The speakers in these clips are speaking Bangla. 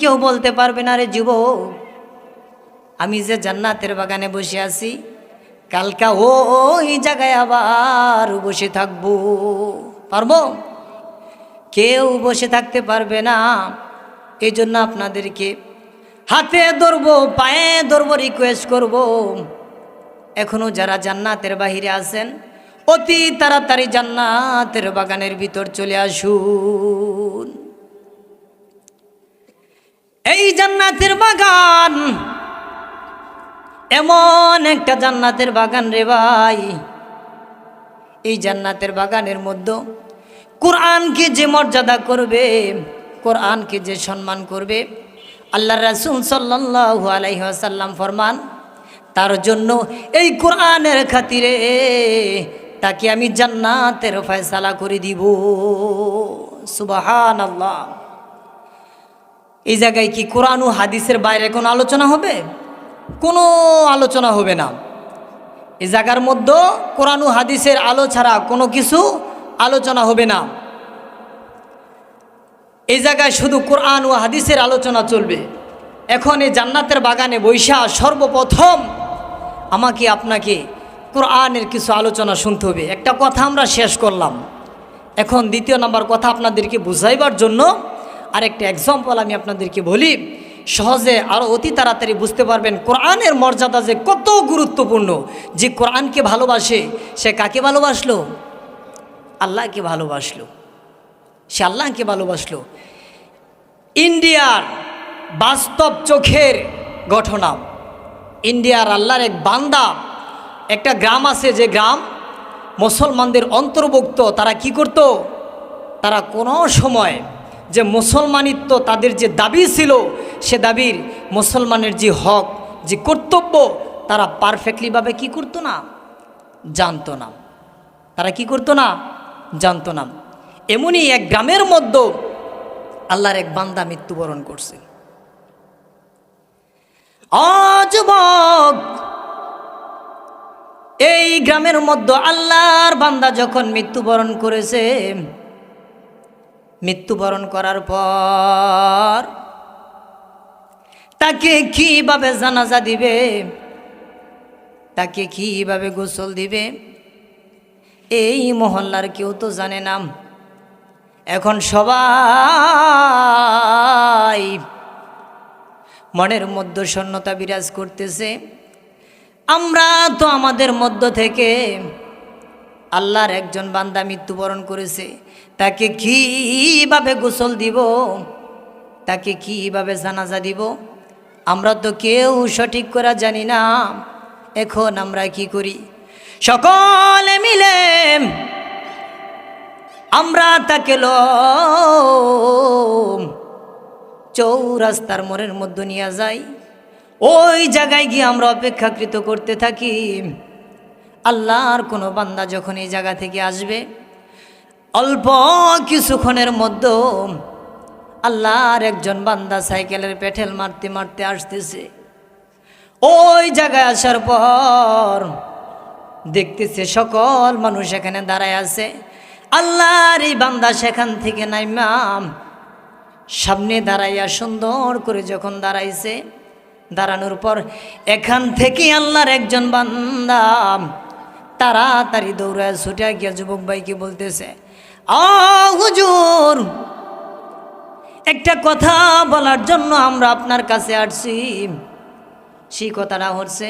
কেউ বলতে পারবে না রে যুবক, আমি যে জান্নাতের বাগানে বসে আছি, কালকা ওই জায়গায় আবার বসে থাকব। পারব? কেউ বসে থাকতে পারবে না। এই জন্য আপনাদেরকে হাতে ধরবো, পায়ে ধরবো রিকোয়েস্ট করব। এখনও যারা জান্নাতের বাহিরে আছেন, অতি তাড়াতাড়ি জান্নাতের বাগানের ভিতর চলে আসুন। এই জান্নাতের বাগান। এমন একটা জান্নাতের বাগান রে ভাই। এই জান্নাতের বাগানের মধ্যে কোরআনকে যে মর্যাদা করবে, কোরআনকে যে সম্মান করবে আল্লাহ রাসুল সাল্লাহ আলাইসাল্লাম ফরমান, তার জন্য এই কোরআনের খাতিরে তাকে আমি জান্নাতের ফয়সালা করে দিব। সুবাহান আল্লাহ এই জায়গায় কি কোরআন ও হাদিসের বাইরে কোনো আলোচনা হবে? কোনো আলোচনা হবে না। এই জায়গার মধ্যে কোরআন ও হাদিসের আলো ছাড়া কোনো কিছু আলোচনা হবে না। এই জায়গায় শুধু কোরআন ও হাদিসের আলোচনা চলবে। এখন এই জান্নাতের বাগানে বৈশা সর্বপ্রথম আমাকে আপনাকে কোরআনের কিছু আলোচনা শুনতে হবে। একটা কথা আমরা শেষ করলাম। এখন দ্বিতীয় নাম্বার কথা আপনাদেরকে বুঝাইবার জন্য আরেকটা এক্সাম্পল আমি আপনাদেরকে বলি। সহজে আরও অতি তাড়াতাড়ি বুঝতে পারবেন কোরআনের মর্যাদা যে কত গুরুত্বপূর্ণ। যে কোরআনকে ভালোবাসে, সে কাকে ভালোবাসলো? আল্লাহকে ভালোবাসলো। সে আল্লাহকে ভালোবাসলো। ইন্ডিয়ার বাস্তব চোখের ঘটনা। ইন্ডিয়ার আল্লাহর এক বান্দা, একটা গ্রাম আছে যে গ্রাম, মুসলমানদের অন্তর্ভুক্ত। তারা কি করত? তারা কোনো সময় যে মুসলমানিত্ব তাদের যে দাবি ছিল, সে দাবির মুসলমানের যে হক, যে কর্তব্য, তারা পারফেক্টলিভাবে কি করতো না? জানতো না। তারা কি করতো না? জানতো না। এমনই এক গ্রামের মধ্যে আল্লাহর এক বান্দা মৃত্যুবরণ করছে। অযুবক এই গ্রামের মধ্যে আল্লাহর বান্দা যখন মৃত্যুবরণ করেছে মৃত্যুবরণ করার পর তাকে কীভাবে জানাজা দিবে? তাকে কীভাবে গোসল দিবে? এই মহল্লার কেউ তো জানে না এখন সবাই মনের মধ্যে শূন্যতা বিরাজ করতেছে। আমরা তো আমাদের মধ্য থেকে আল্লাহর একজন বান্দা মৃত্যুবরণ করেছে। তাকে কীভাবে গোসল দিব? তাকে কীভাবে জানাজা দিব? আমরা তো কেউ সঠিক করা জানি না। এখন আমরা কি করি? সকলে মিলে আমরা তাকে ল চৌরাস্তার মোড়ের মধ্যে নিয়ে যাই। ওই জায়গায় গিয়ে আমরা অপেক্ষাকৃত করতে থাকি। আল্লাহর কোনো বান্দা যখন এই জায়গা থেকে আসবে অল্প কিছুক্ষণের মধ্যে আল্লাহর একজন বান্দা সাইকেলের পেটেল মারতে মারতে আসতেছে। ওই জায়গায় আসার পর দেখতেছে সকল মানুষ এখানে দাঁড়ায় আছে। আল্লাহর এই বান্দা সেখান থেকে নাইমাম সামনে দাঁড়াইয়া সুন্দর করে যখন দাঁড়াইছে, দাঁড়ানোর পর এখান থেকে আল্লাহর একজন বান্দা তাড়াতাড়ি দৌড়ায় ছুটে গিয়া যুবক ভাইকে বলতেছে হুজুর। একটা কথা বলার জন্য আমরা আপনার কাছে আসছি। সেই কথাটা হচ্ছে,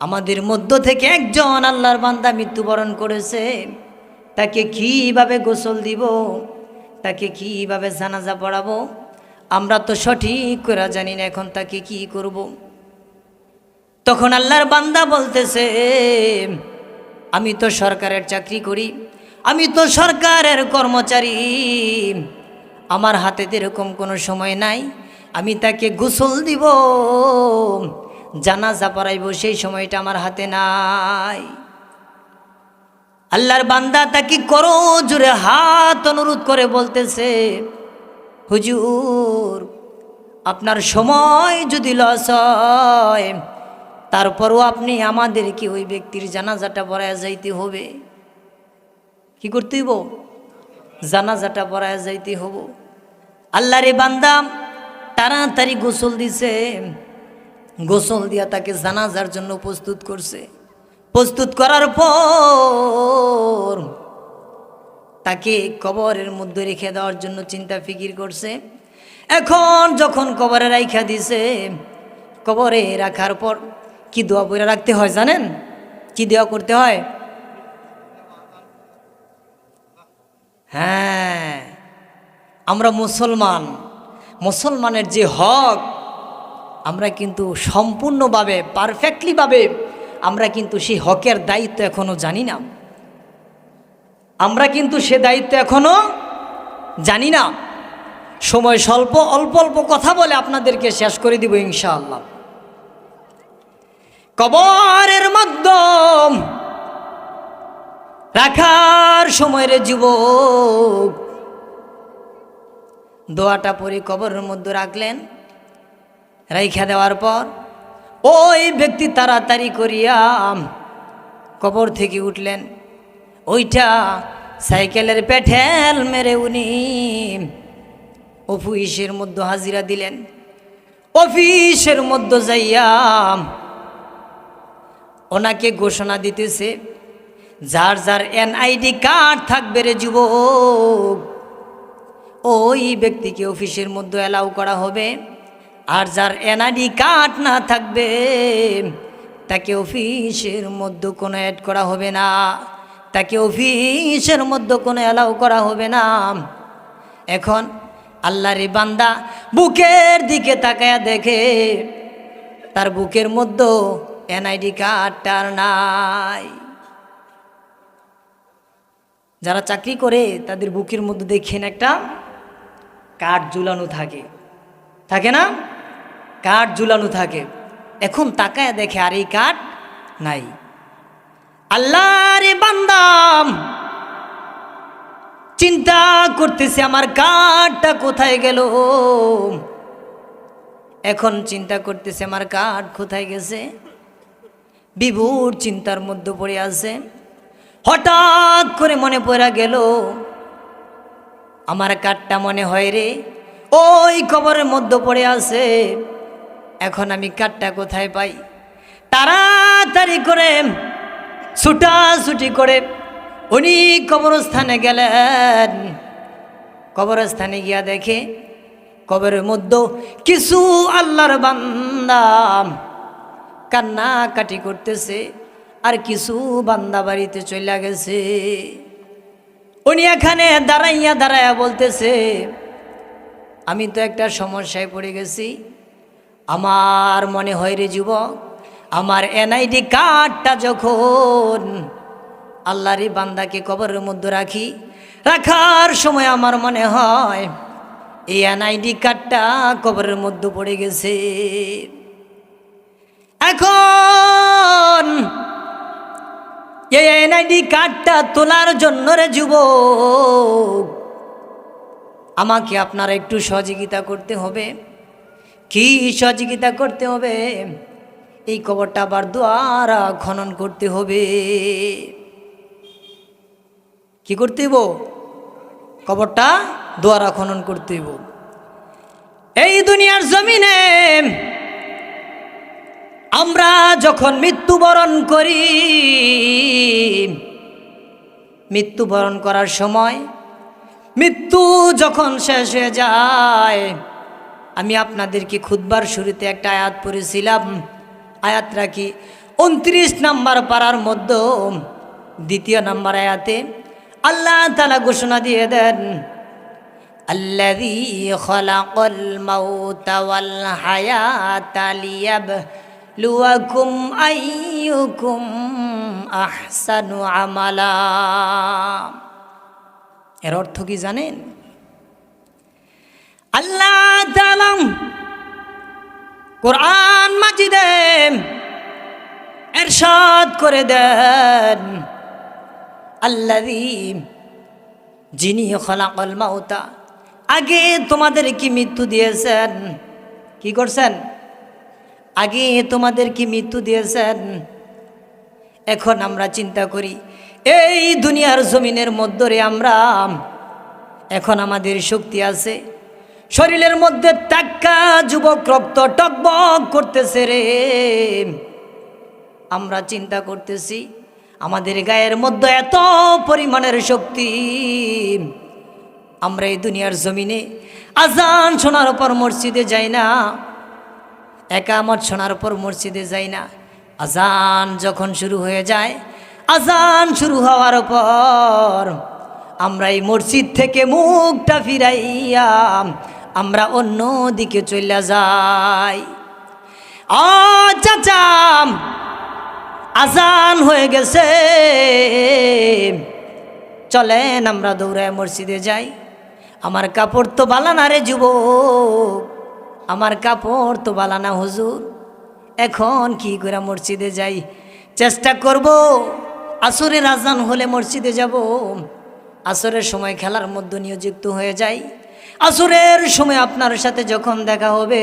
আমাদের মধ্য থেকে একজন আল্লাহর বান্দা মৃত্যুবরণ করেছে। তাকে কীভাবে গোসল দিব? তাকে কীভাবে জানাজা পড়াবো? আমরা তো সঠিক করে জানি না এখন তাকে কি করব। তখন আল্লাহর বান্দা বলতেছে, আমি তো সরকারের চাকরি করি। আমি তো সরকারের কর্মচারী। আমার হাতে এরকম কোনো সময় নাই, আমি তাকে গোসল দিব। জানাজা পড়াইব, সেই সময়টা আমার হাতে নাই। আল্লাহর বান্দা তাকে করো জোরে হাত অনুরোধ করে বলতেছে, হুজুর, আপনার সময় যদি লস হয়, তারপরও আপনি আমাদেরকে ওই ব্যক্তির জানাজাটা পড়ায় যাইতে হবে। কি করতে হইব? জানাজাটা পড়ায় যাইতে হব আল্লাহরে বান্দাম তাড়াতাড়ি গোসল দিছে। গোসল দিয়া তাকে জানাজার জন্য প্রস্তুত করছে। প্রস্তুত করার পর তাকে কবরের মধ্যে রেখে দেওয়ার জন্য চিন্তা ফিকির করছে। এখন যখন কবরে রাইখা দিছে, কবরে রাখার পর কি দোয়া বইরা রাখতে হয় জানেন? কি দোয়া করতে হয়? হ্যাঁ আমরা মুসলমান। মুসলমানের যে হক, আমরা কিন্তু সম্পূর্ণভাবে পারফেক্টলিভাবে আমরা কিন্তু সেই হকের দায়িত্ব এখনও জানি না। আমরা কিন্তু সে দায়িত্ব এখনও জানি না। সময় স্বল্প, অল্প অল্প কথা বলে আপনাদেরকে শেষ করে দিব ইনশাআল্লাহ। কবরের মাধ্যম রাখার সময়ের যুবক। দোয়াটা পরে কবরের মধ্যে রাখলেন, রাইখা দেওয়ার পর ওই ব্যক্তি তাড়াতাড়ি করিয়া কবর থেকে উঠলেন। ওইটা সাইকেলের পেঠেল মেরে উনি অফিসের মধ্যে হাজিরা দিলেন। অফিসের মধ্যে যাইয়া ওনাকে ঘোষণা দিতেছে যার যার এনআইডি কার্ড থাকবে রে যুবক, ওই ব্যক্তিকে অফিসের মধ্যে অ্যালাউ করা হবে। আর যার এনআইডি কার্ড না থাকবে, তাকে অফিসের মধ্যে কোনো অ্যাড করা হবে না। তাকে অফিসের মধ্যে কোনো অ্যালাউ করা হবে না। এখন আল্লাহর বান্দা বুকের দিকে তাকায়া দেখে, তার বুকের মধ্যে এনআইডি কার্ডটার নাই। যারা চাকরি করে, তাদের বুকের মধ্যে দেখেন একটা কাঠ ঝুলানো থাকে। থাকে না? কাঠ ঝুলানো থাকে। এখন তাকায় দেখে, আর, এই কাঠ নাই। আল্লাহর এ বান্দাম চিন্তা করতেছে, আমার কাঠটা কোথায় গেল? এখন চিন্তা করতেছে, আমার কাঠ কোথায় গেছে? বিভুর চিন্তার মধ্যে পড়ে আছে। হঠাৎ করে মনে পড়া গেল, আমার কাঠটা মনে হয় রে, ওই কবরের মধ্যে পড়ে আছে, এখন আমি কাঠটা কোথায় পাই? তাড়াতাড়ি করে ছুটাছুটি করে উনি কবরস্থানে গেলেন। কবরস্থানে গিয়া দেখে কবরের মধ্যে কিছু আল্লাহর বান্দা কান্নাকাটি করতেছে। আর কিছু বান্দা বাড়িতে চলে গেছে। উনি এখানে দাঁড়াইয়া দাঁড়াইয়া বলতেছে, আমি তো একটা সমস্যায় পড়ে গেছি। আমার মনে হয় রে যুবক, আমার এনআইডি কার্ডটা যখন আল্লাহরই বান্দাকে কবরের মধ্যে রাখি, রাখার সময় আমার মনে হয় এই এনআইডি কার্ডটা কবরের মধ্যে পড়ে গেছে। এখন এই এনআইডি কার্ডটা তোলার জন্য রে যুবক। আমাকে আপনারা একটু সহযোগিতা করতে হবে। কি সহযোগিতা করতে হবে? এই কবরটা আবার দ্বারা খনন করতে হবে। কি করতে হইব? কবরটা দ্বারা খনন করতে হইব। এই দুনিয়ার জমিনে আমরা যখন মৃত্যুবরণ করি মৃত্যুবরণ করার সময় মৃত্যু যখন শেষ হয়ে যায় আমি আপনাদেরকে খুদবার শুরুতে একটা আয়াত পড়েছিলাম আয়াত রাখি উনত্রিশ নাম্বার পাড়ার মধ্যে দ্বিতীয় নাম্বার আয়াতে আল্লাহ তালা ঘোষণা দিয়ে দেন الذي خلق الموت والحياة ليبلوكم লুয়াকুম আইয়ুকুম আহসানু আমালা। এর অর্থ কি জানেন? আল্লাহ তালাম কোরআন মাজিদে এরশাদ করে দেন। আল্লাহিম যিনি খলাকল মাউতা, আগে তোমাদের কি মৃত্যু দিয়েছেন। কি করছেন? আগে তোমাদের কি মৃত্যু দিয়েছেন। এখন আমরা চিন্তা করি, এই দুনিয়ার জমিনের মধ্যরে আমরা, এখন আমাদের শক্তি আছে। শরীরের মধ্যে টাক্কা যুবক রক্ত টকবক করতেছে রে। আমরা চিন্তা করতেছি, আমাদের গায়ের মধ্যে এত পরিমাণের শক্তি, আমরা এই দুনিয়ার জমিনে আজান শোনার পর মসজিদে যাই না। একামত শোনার পর মসজিদে যাই না। আজান যখন শুরু হয়ে যায়, আজান শুরু হওয়ার পর আমরা এই মসজিদ থেকে মুখটা ফিরাইয়া আমরা অন্য দিকে চলে যাই। আ, চাচা, আজান হয়ে গেছে। চলেন আমরা দৌড়ায় মসজিদে যাই। আমার কাপড় তো বালানা রে যুবক। আমার কাপড় তো বালানা হুজুর। এখন কি করে মসজিদে যাই? চেষ্টা করব, আসরের আজান হলে মসজিদে যাব। আসরের সময় খেলার মধ্যে নিয়োজিত হয়ে যাই। আসরের সময় আপনার সাথে যখন দেখা হবে